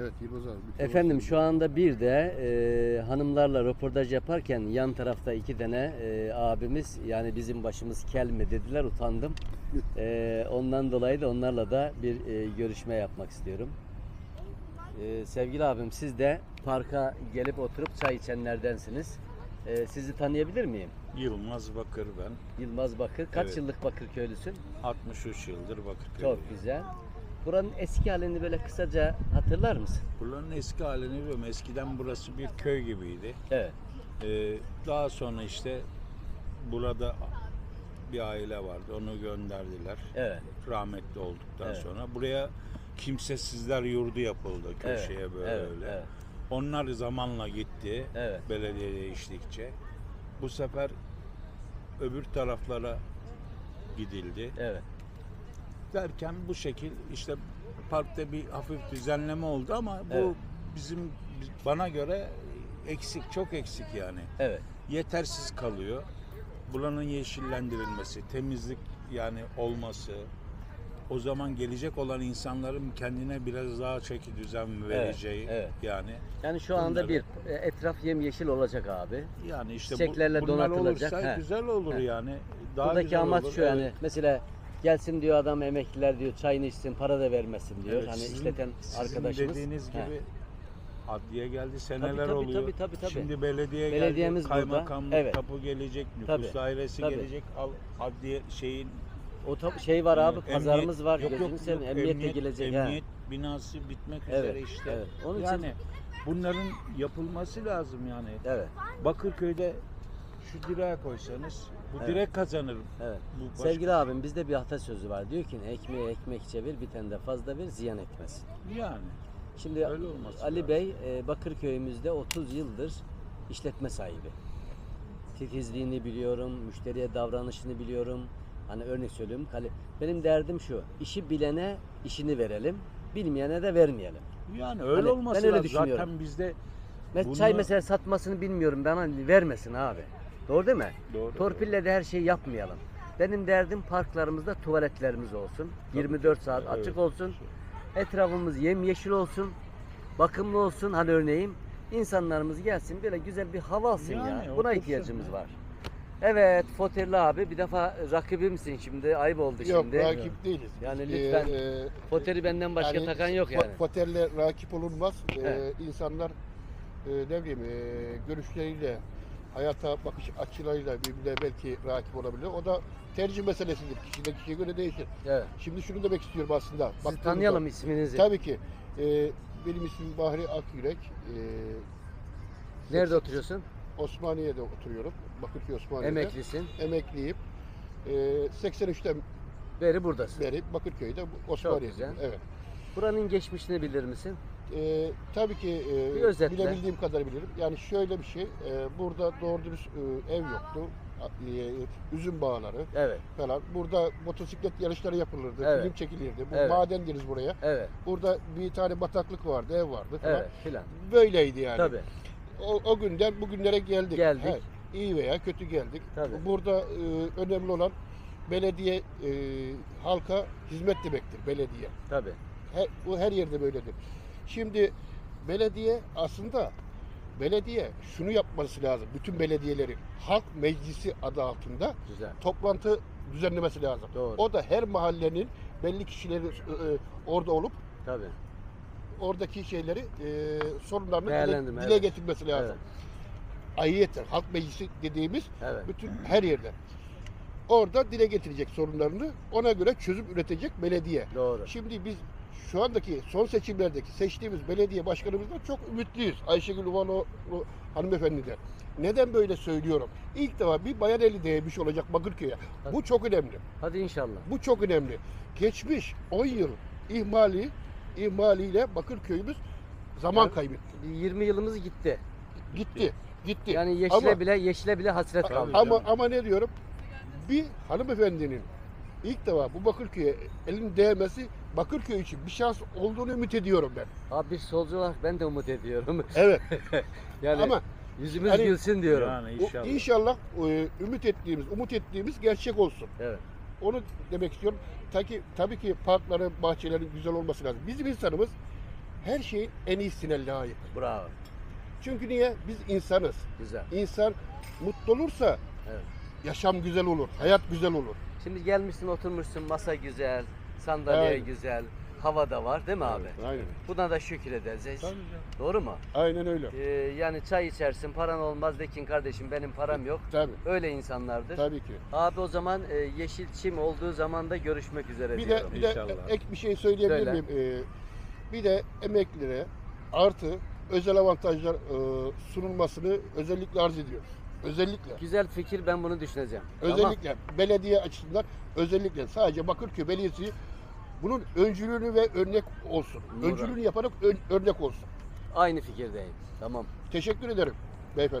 Evet Yılmaz abi. bir Efendim şu anda bir de e, hanımlarla röportaj yaparken yan tarafta iki tane e, abimiz yani bizim başımız kel mi dediler utandım. E, ondan dolayı da onlarla da bir e, görüşme yapmak istiyorum. E, sevgili abim siz de parka gelip oturup çay içenlerdensiniz. E, sizi tanıyabilir miyim? Yılmaz Bakır ben. Yılmaz Bakır. Kaç Evet. yıllık Bakırköylüsün? 63 yıldır Bakırköy'deyim. Çok güzel. Buranın eski halini böyle kısaca hatırlar mısın? Buranın eski halini biliyorum. Eskiden burası bir köy gibiydi. Evet. Ee, daha sonra işte burada bir aile vardı. Onu gönderdiler. Evet. Rahmetli olduktan Evet. sonra. Buraya kimsesizler yurdu yapıldı köşeye Evet, böyle. evet, evet. Onlar zamanla gitti. Evet. Belediye değiştikçe. Bu sefer öbür taraflara gidildi. Evet. Derken bu şekil işte parkta bir hafif düzenleme oldu ama bu Evet. bizim bana göre eksik çok eksik yani Evet. yetersiz kalıyor buranın yeşillendirilmesi temizlik yani olması o zaman gelecek olan insanların kendine biraz daha çeki düzen vereceği evet. yani Yani şu anda Bunları- bir e, etraf yemyeşil olacak abi. yani işte bu- Çiçeklerle bunlar donatılacak, olursa he. güzel olur He. yani daha Buradaki güzel amaç olur. şu yani Evet. mesela gelsin diyor adam emekliler diyor çayını içsin para da vermesin diyor. Evet, hani sizin- işleten sizin arkadaşımız. dediğiniz He. gibi adliye geldi seneler tabii, oluyor. tabii, tabii, tabii. Şimdi belediye Belediyemiz geldi, burada. kaymakamlık Evet. tapu gelecek, nüfus Tabii, dairesi tabii. gelecek, al adliye şeyin O ta- şey var abi e, pazarımız var. Yok, yok, Gözünü yok, seveyim, emniyet, de emniyet, gelecek. ha. Emniyet binası bitmek Evet, üzere işte. evet. Onun için- yani bunların yapılması lazım yani. Evet. Bakırköy'de şu direğe koysanız bu Evet. direk kazanır. Evet. Bu başka- Sevgili abim bizde bir atasözü var. Diyor ki ekmeğe ekmek çevir bir tane de fazla ver ziyan etmesin. Yani Şimdi Ali lazım. Bey e, Bakırköy'ümüzde 30 yıldır işletme sahibi. Titizliğini biliyorum, müşteriye davranışını biliyorum. Hani örnek söylüyorum. Benim derdim şu. işi bilene işini verelim, bilmeyene de vermeyelim. yani öyle Hani olması ben öyle lazım. düşünüyorum. Zaten bizde Mes- Bunu- Çay mesela satmasını bilmiyorum. Bana vermesin abi. Doğru değil mi? Doğru, Torpille de her şeyi yapmayalım. Benim derdim parklarımızda tuvaletlerimiz olsun. 24 saat Evet. açık olsun. Etrafımız yemyeşil olsun. Bakımlı olsun. Hani örneğin insanlarımız gelsin böyle güzel bir hava alsın Yani ya. Buna ihtiyacımız ya. var. Evet Foterli abi bir defa rakibimsin şimdi. Ayıp oldu Yok şimdi. rakip değiliz. Yani Biz, lütfen e, Foter'i benden başka yani takan yok yani. Foterle rakip olunmaz. E, Evet. insanlar e, ne bileyim e, görüşleriyle hayata bakış açılarıyla birbirine belki rakip olabilir. O da tercih meselesidir. Kişiden kişiye göre değişir. Evet. Şimdi şunu demek istiyorum aslında. Sizi Baktığımızda- tanıyalım isminizi. Tabii ki. E, benim ismim Bahri Akyürek. E, Nerede oturuyorsun? Osmaniye'de oturuyorum. Bakırköy Osmaniye'de. Emeklisin. Emekliyim. E, 83'ten Beri buradasın. beri Bakırköy'de güzel. Evet. Buranın geçmişini bilir misin? Ee, tabii ki e, Bir özetle. bilebildiğim kadar bilirim. Yani şöyle bir şey, e, burada doğru dürüst e, ev yoktu. A- e, üzüm bağları Evet. falan. Burada motosiklet yarışları yapılırdı, Evet. film çekilirdi. Bu Evet. maden deriz buraya. Evet. Burada bir tane bataklık vardı, ev vardı falan. Evet filan. Böyleydi yani. Tabii. O, o günden bugünlere geldik. Geldik. He, iyi veya kötü geldik. Tabii. Burada e, önemli olan belediye e, halka hizmet demektir belediye. Tabii. Her, bu her yerde böyledir. Şimdi belediye aslında belediye şunu yapması lazım. Bütün belediyelerin halk meclisi adı altında Güzel. toplantı düzenlemesi lazım. Doğru. O da her mahallenin belli kişileri e, orada olup Tabii. oradaki şeyleri e, sorunlarını dile, dile evet. getirmesi lazım. Ayrıyeten halk meclisi dediğimiz Evet. bütün her yerde. Orada dile getirecek sorunlarını ona göre çözüm üretecek belediye. Doğru. Şimdi biz şu andaki son seçimlerdeki seçtiğimiz belediye başkanımızdan çok ümitliyiz. Ayşegül Uvanoğlu hanımefendiden. Neden böyle söylüyorum? İlk defa bir bayan eli değmiş olacak Bakırköy'e. Bu çok önemli. Hadi inşallah. Bu çok önemli. Geçmiş 10 yıl ihmali ihmaliyle Bakırköy'ümüz zaman Yani- kaybetti. Bir 20 yılımız gitti. Gitti. Gitti. Yani yeşile Ama- bile yeşile bile hasret kaldı. Ama ama ne diyorum? Bir hanımefendinin ilk defa bu Bakırköy'e elin değmesi Bakırköy için bir şans olduğunu ümit ediyorum ben. Abi bir solcu olarak ben de umut ediyorum. Evet. yani Ama yüzümüz hani- gülsün diyorum. Yani inşallah. inşallah e, ümit ettiğimiz, umut ettiğimiz gerçek olsun. Evet. Onu demek istiyorum. Tabii ki, tabii ki parkların, bahçelerin güzel olması lazım. Bizim insanımız her şeyin en iyisine layık. Bravo. Çünkü niye? Biz insanız. Güzel. İnsan mutlu olursa Evet. yaşam güzel olur, hayat güzel olur. Şimdi gelmişsin oturmuşsun masa güzel, sandalye Aynen. güzel, hava da var değil mi abi? Aynen. Buna da şükür edeceğiz. Tabii canım. Doğru mu? Aynen öyle. Ee, yani çay içersin paran olmaz dekin kardeşim benim param yok. Tabii. Öyle insanlardır. Tabii ki. Abi o zaman e, yeşil çim olduğu zaman da görüşmek üzere Bir de diyorum. bir de İnşallah. ek bir şey söyleyebilir Söyle. miyim? Ee, bir de emeklilere artı özel avantajlar e, sunulmasını özellikle arz ediyoruz. Özellikle. Güzel fikir ben bunu düşüneceğim. Özellikle belediye açısından özellikle sadece Bakırköy Belediyesi bunun öncülüğünü ve örnek olsun. Öncülüğünü yaparak ön- örnek olsun. Aynı fikirdeyim. Tamam. Teşekkür ederim beyefendi.